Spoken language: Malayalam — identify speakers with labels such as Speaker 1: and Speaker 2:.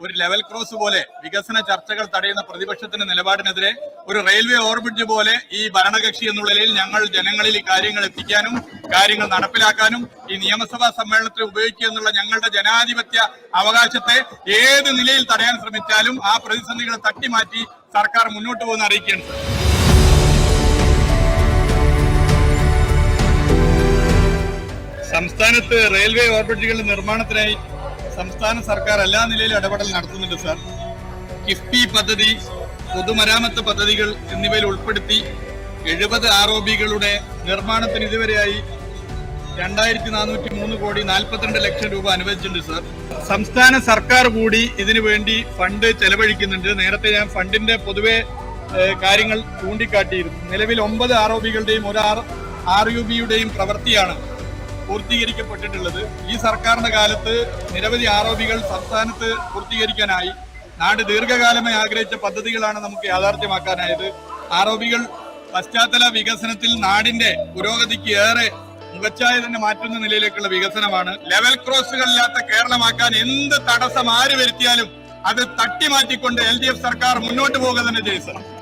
Speaker 1: ഒരു ലെവൽ ക്രോസ് പോലെ വികസന ചർച്ചകൾ തടയുന്ന പ്രതിപക്ഷത്തിന്റെ നിലപാടിനെതിരെ ഒരു റെയിൽവേ ഓവർബ്രിഡ്ജ് പോലെ ഈ ഭരണകക്ഷി എന്നുള്ള നിലയിൽ ഞങ്ങൾ ജനങ്ങളിൽ ഈ കാര്യങ്ങൾ എത്തിക്കാനും കാര്യങ്ങൾ നടപ്പിലാക്കാനും ഈ നിയമസഭാ സമ്മേളനത്തിൽ ഉപയോഗിക്കുക എന്നുള്ള ഞങ്ങളുടെ ജനാധിപത്യ അവകാശത്തെ ഏത് നിലയിൽ തടയാൻ ശ്രമിച്ചാലും ആ പ്രതിസന്ധികളെ തട്ടിമാറ്റി സർക്കാർ മുന്നോട്ട് പോകുന്ന. സംസ്ഥാനത്ത് റെയിൽവേ നിർമ്മാണത്തിനായി സംസ്ഥാന സർക്കാർ എല്ലാ നിലയിലും ഇടപെടൽ നടത്തുന്നുണ്ട് സാർ. കിഫ്ബി പദ്ധതി പൊതുമരാമത്ത് പദ്ധതികൾ എന്നിവയിൽ ഉൾപ്പെടുത്തി എഴുപത് ആർ നിർമ്മാണത്തിന് ഇതുവരെയായി രണ്ടായിരത്തി നാനൂറ്റി മൂന്ന് കോടി നാൽപ്പത്തിരണ്ട് ലക്ഷം രൂപ അനുവദിച്ചിട്ടുണ്ട് സാർ. സംസ്ഥാന സർക്കാർ കൂടി ഇതിനു വേണ്ടി ഫണ്ട് ചെലവഴിക്കുന്നുണ്ട്. നേരത്തെ ഞാൻ ഫണ്ടിന്റെ പൊതുവെ കാര്യങ്ങൾ ചൂണ്ടിക്കാട്ടിയിരുന്നു. നിലവിൽ ഒമ്പത് ആർ ഒരു ആർ ആർ യു ബിയുടെയും പ്രവൃത്തിയാണ് പൂർത്തീകരിക്കപ്പെട്ടിട്ടുള്ളത്. ഈ സർക്കാരിന്റെ കാലത്ത് നിരവധി ആരോപികൾ സംസ്ഥാനത്ത് പൂർത്തീകരിക്കാനായി നാട് ദീർഘകാലമായി ആഗ്രഹിച്ച പദ്ധതികളാണ് നമുക്ക് യാഥാർത്ഥ്യമാക്കാനായത്. ആരോപികൾ പശ്ചാത്തല വികസനത്തിൽ നാടിന്റെ പുരോഗതിക്ക് ഏറെ മുഖച്ചായ തന്നെ മാറ്റുന്ന നിലയിലേക്കുള്ള വികസനമാണ്. ലെവൽ ക്രോസുകളില്ലാത്ത കേരളമാക്കാൻ എന്ത് തടസ്സം ആര് വരുത്തിയാലും അത് തട്ടിമാറ്റിക്കൊണ്ട് എൽ ഡി എഫ് സർക്കാർ മുന്നോട്ട് പോകുക തന്നെ ചെയ്യും